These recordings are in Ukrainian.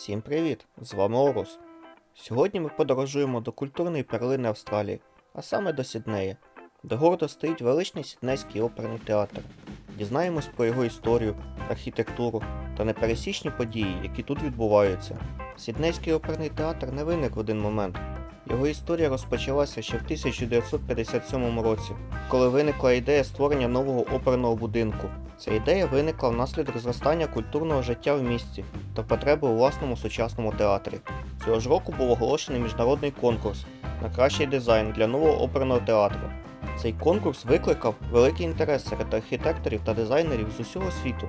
Всім привіт! З вами Орус. Сьогодні ми подорожуємо до культурної перлини Австралії, а саме до Сіднея, де гордо стоїть величний Сіднейський оперний театр. Дізнаємось про його історію, архітектуру та непересічні події, які тут відбуваються. Сіднейський оперний театр не виник в один момент. Його історія розпочалася ще в 1957 році, коли виникла ідея створення нового оперного будинку. Ця ідея виникла внаслідок зростання культурного життя в місті та потреби у власному сучасному театрі. Цього ж року був оголошений міжнародний конкурс на кращий дизайн для нового оперного театру. Цей конкурс викликав великий інтерес серед архітекторів та дизайнерів з усього світу.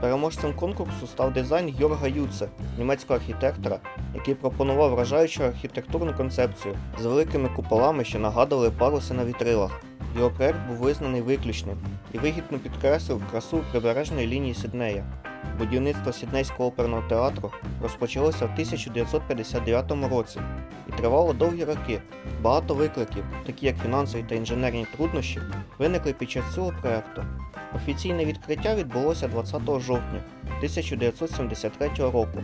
Переможцем конкурсу став дизайн Йорга Юце, німецького архітектора, який пропонував вражаючу архітектурну концепцію з великими куполами, що нагадували паруси на вітрилах. Його проект був визнаний виключним і вигідно підкреслив красу прибережної лінії Сіднея. Будівництво Сіднейського оперного театру розпочалося в 1959 році і тривало довгі роки. Багато викликів, такі як фінансові та інженерні труднощі, виникли під час цього проекту. Офіційне відкриття відбулося 20 жовтня 1973 року.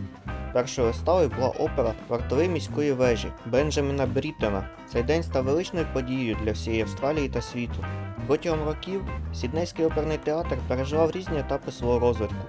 Першою виставою була опера Вартовий міської вежі Бенджаміна Бріттена. Цей день став величною подією для всієї Австралії та світу. Протягом років Сіднейський оперний театр переживав різні етапи свого розвитку.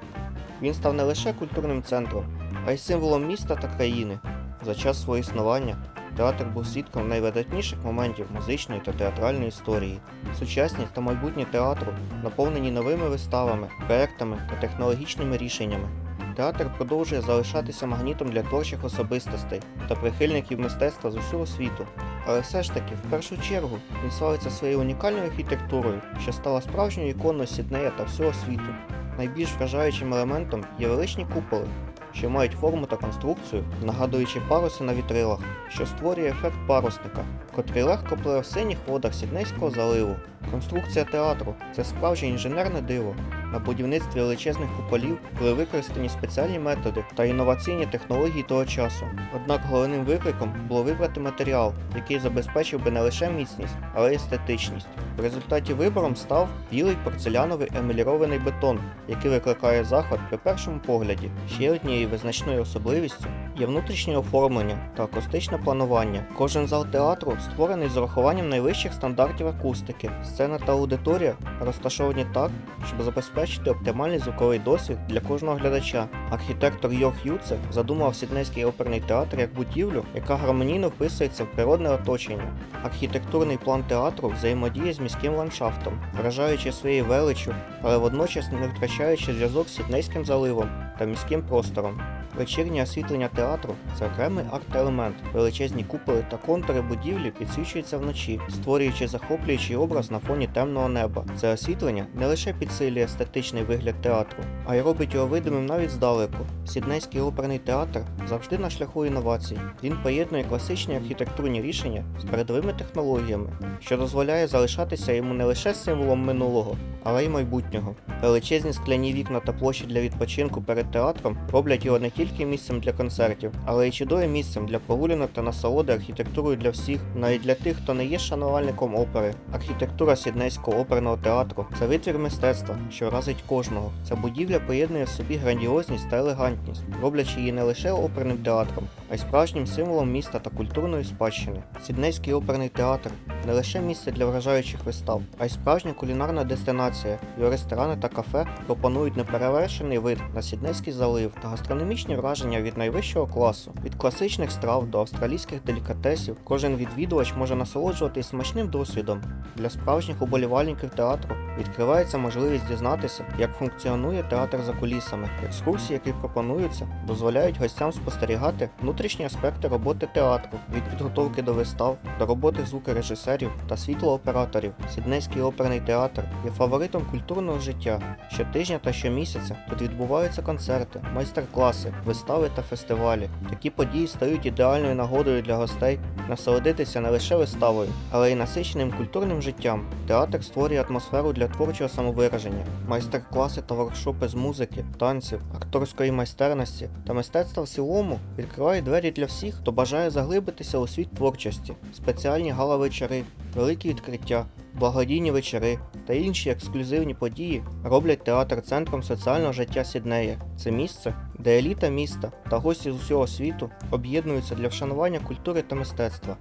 Він став не лише культурним центром, а й символом міста та країни. За час свого існування театр був свідком найвидатніших моментів музичної та театральної історії. Сучасність та майбутнє театру наповнені новими виставами, проектами та технологічними рішеннями. Театр продовжує залишатися магнітом для творчих особистостей та прихильників мистецтва з усього світу. Але все ж таки, в першу чергу, він славиться своєю унікальною архітектурою, що стала справжньою іконою Сіднея та всього світу. Найбільш вражаючим елементом є величні куполи, що мають форму та конструкцію, нагадуючи паруси на вітрилах, що створює ефект парусника, котрий легко пливе в синіх водах Сіднейського заливу. Конструкція театру це справжнє інженерне диво. На будівництві величезних куполів були використані спеціальні методи та інноваційні технології того часу. Однак головним викликом було вибрати матеріал, який забезпечив би не лише міцність, але й естетичність. В результаті вибором став білий порцеляновий емалірований бетон, який викликає захват при першому погляді. Ще однією визначною особливістю є внутрішнє оформлення та акустичне планування. Кожен зал театру створений з урахуванням найвищих стандартів акустики. Сцена та аудиторія розташовані так, щоб забезпечити оптимальний звуковий досвід для кожного глядача. Архітектор Йох Юце задумав Сіднейський оперний театр як будівлю, яка гармонійно вписується в природне оточення. Архітектурний план театру взаємодіє з міським ландшафтом, вражаючи своєю величчю, але водночас не втрачаючи зв'язок з Сіднейським заливом та міським простором. Вечірнє освітлення театру це окремий арт-елемент. Величезні куполи та контури будівлі підсвічуються вночі, створюючи захоплюючий образ на фоні темного неба. Це освітлення не лише підсилює естетичний вигляд театру, а й робить його видимим навіть здалеку. Сіднейський оперний театр завжди на шляху інновацій. Він поєднує класичні архітектурні рішення з передовими технологіями, що дозволяє залишатися йому не лише символом минулого, але й майбутнього. Величезні скляні вікна та площі для відпочинку перед театром роблять його не тільки місцем для концертів, але й чудовим місцем для прогулянок та насолоди архітектурою для всіх, навіть для тих, хто не є шанувальником опери. Архітектура Сіднейського оперного театру це витвір мистецтва, що разить кожного. Ця будівля поєднує в собі грандіозність та елегантність, роблячи її не лише оперним театром, а й справжнім символом міста та культурної спадщини. Сіднейський оперний театр не лише місце для вражаючих вистав, а й справжня кулінарна дестинація. Його ресторани та кафе пропонують неперевершений вид на Сіднейський залив та гастрономічні враження від найвищого класу. Від класичних страв до австралійських делікатесів кожен відвідувач може насолоджуватись смачним досвідом. Для справжніх уболівальників театру відкривається можливість дізнатися, як функціонує театр за кулісами. Екскурсії, які пропонуються, дозволяють гостям спостерігати внутрішні аспекти роботи театру від підготовки до вистав до роботи звукорежисерів та світлооператорів. Сіднейський оперний театр є фаворитом культурного життя. Щотижня та щомісяця тут відбуваються концерти, майстер-класи, вистави та фестивалі. Такі події стають ідеальною нагодою для гостей насолодитися не лише виставою, але й насиченим культурним життям. Театр створює атмосферу для творчого самовираження, майстер-класи та воркшопи з музики, танців, акторської майстерності та мистецтва в цілому відкривають двері для всіх, хто бажає заглибитися у світ творчості, спеціальні гала-вечори, великі відкриття благодійні вечори та інші ексклюзивні події роблять театр центром соціального життя Сіднея. Це місце, де еліта міста та гості з усього світу об'єднуються для вшанування культури та мистецтва.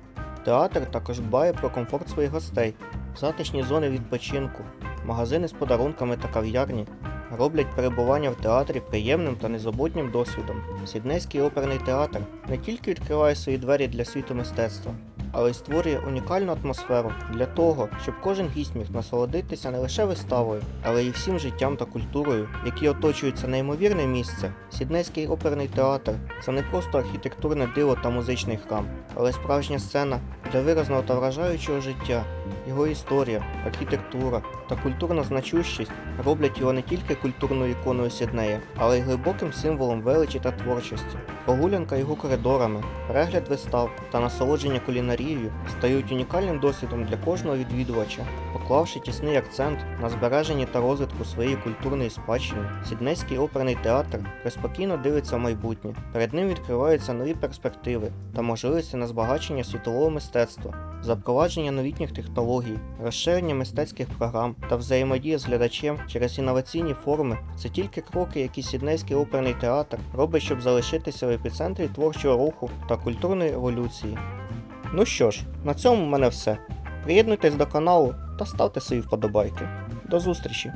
Театр також дбає про комфорт своїх гостей, затишні зони відпочинку, магазини з подарунками та кав'ярні роблять перебування в театрі приємним та незабутнім досвідом. Сіднейський оперний театр не тільки відкриває свої двері для світу мистецтва, але й створює унікальну атмосферу для того, щоб кожен гість міг насолодитися не лише виставою, але й всім життям та культурою, які оточують це неймовірне місце. Сіднейський оперний театр це не просто архітектурне диво та музичний храм, але справжня сцена для виразного та вражаючого життя. Його історія, архітектура та культурна значущість роблять його не тільки культурною іконою Сіднея, але й глибоким символом величі та творчості. Прогулянка його коридорами, перегляд вистав та насолодження кулінарією стають унікальним досвідом для кожного відвідувача, поклавши тісний акцент на збереженні та розвитку своєї культурної спадщини. Сіднейський оперний театр приспокійно дивиться в майбутнє. Перед ним відкриваються нові перспективи та можливості на збагачення світового мистецтва, запровадження новітніх технологій, розширення мистецьких програм та взаємодія з глядачем через інноваційні форми це тільки кроки, які Сіднейський оперний театр робить, щоб залишитися в епіцентрі творчого руху та культурної еволюції. Ну що ж, на цьому в мене все. Приєднуйтесь до каналу та ставте свої вподобайки. До зустрічі!